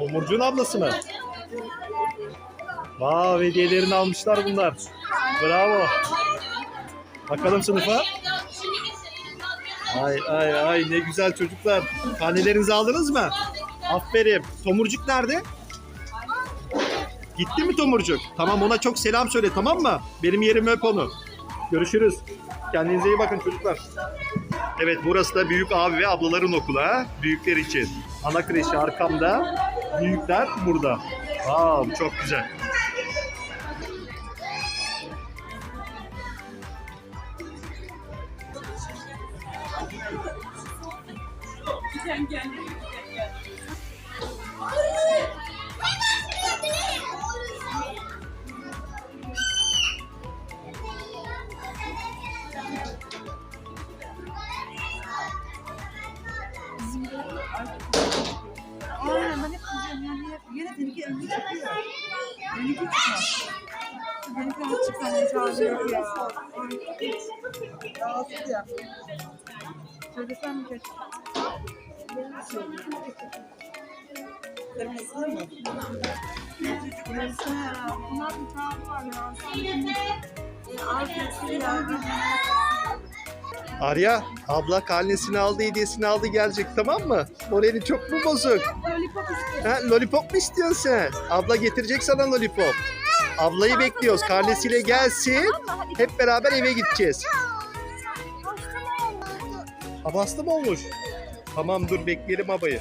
Tomurcuğun ablası mı? Vav hediyelerini almışlar bunlar. Bravo. Bakalım sınıfa. Ay ay ay ne güzel çocuklar. Karnelerinizi aldınız mı? Aferin. Tomurcuk nerede? Gitti mi Tomurcuk? Tamam ona çok selam söyle tamam mı? Benim yerime öp onu. Görüşürüz. Kendinize iyi bakın çocuklar. Evet burası da büyük abi ve ablaların okulu ha. Büyükler için. Ana kreşi arkamda. Büyükler burada. Wow, çok güzel. Aynen Benimki çıkmaz. Benimki hiç çıkan çağırıyor ya. Rahatsız ya. Söylesem mi keşke? Kırmızı mı? Kırmızı. Bunlar bir tane var ya. E, Az yeşil ya. Arya, abla karnesini aldı, hediyesini aldı gelecek tamam mı? Moralin çok mu bozuk? Lollipop istiyor. Ha, lollipop mu istiyorsun sen? Abla getirecek sana lollipop. Ablayı bekliyoruz. Karnesiyle gelsin. Hep beraber eve gideceğiz. Hava hasta mı olmuş? Tamam dur bekleyelim abayı.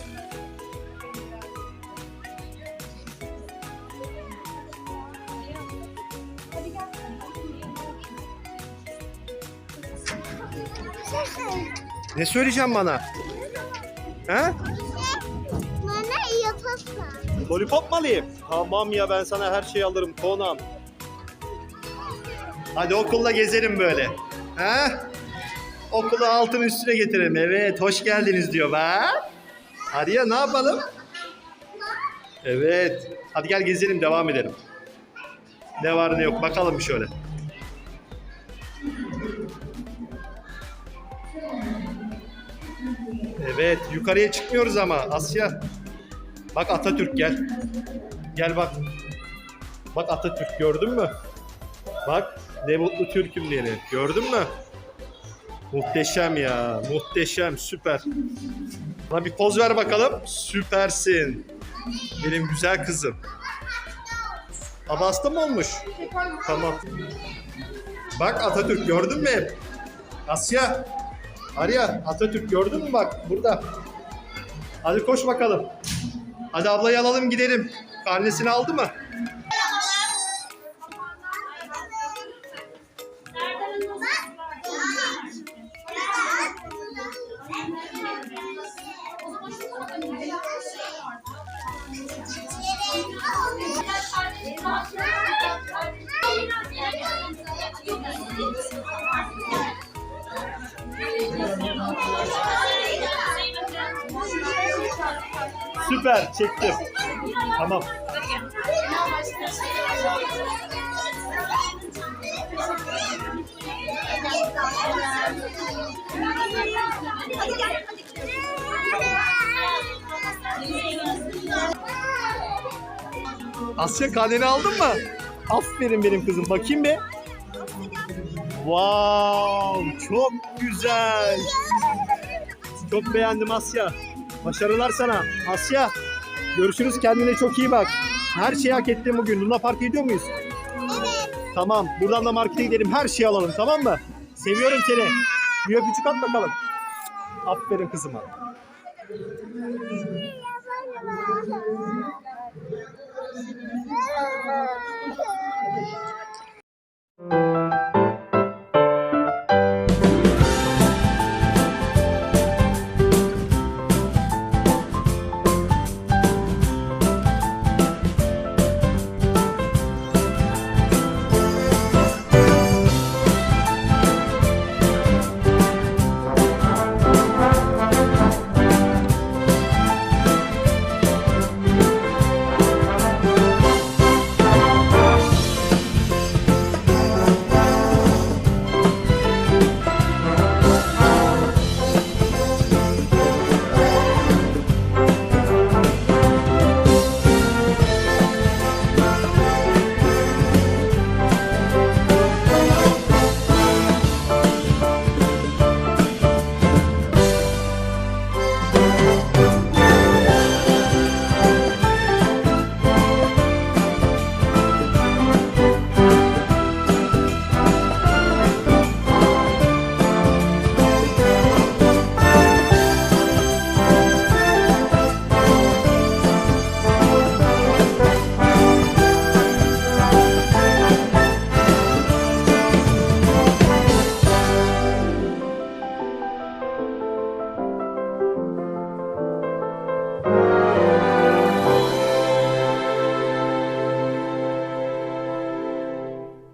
Ne söyleyeceğim bana? He? Bana yapasın. Lollipop mu alayım? Tamam ya ben sana her şeyi alırım konam. Hadi okulla gezelim böyle. He? Okulu altın üstüne getirelim. Evet hoş geldiniz diyor bak. Hadi ya ne yapalım? Evet. Hadi gel gezelim devam edelim. Ne var ne yok bakalım şöyle. Evet yukarıya çıkmıyoruz ama Asya. Bak Atatürk gel. Gel bak. Bak Atatürk gördün mü? Bak ne mutlu Türk'üm diyeni. Gördün mü? Muhteşem ya. Muhteşem. Süper. Bana bir poz ver bakalım. Süpersin. Benim güzel kızım. Hasta mı olmuş? Tamam. Bak Atatürk gördün mü? Asya. Arya Atatürk gördün mü bak burada. Hadi koş bakalım. Hadi ablayı alalım gidelim. Karnesini aldı mı? Süper çektim. Tamam. Asya karneni aldın mı? Aferin benim kızım. Bakayım bir. Wow, çok güzel. Çok beğendim Asya. Başarılar sana. Asya, görüşürüz. Kendine çok iyi bak. Her şeyi hak ettin bugün. Luna Park'a gidiyor muyuz? Evet. Tamam. Buradan da markete gidelim. Her şeyi alalım. Tamam mı? Seviyorum seni. Bir öpücük at bakalım. Aferin kızıma.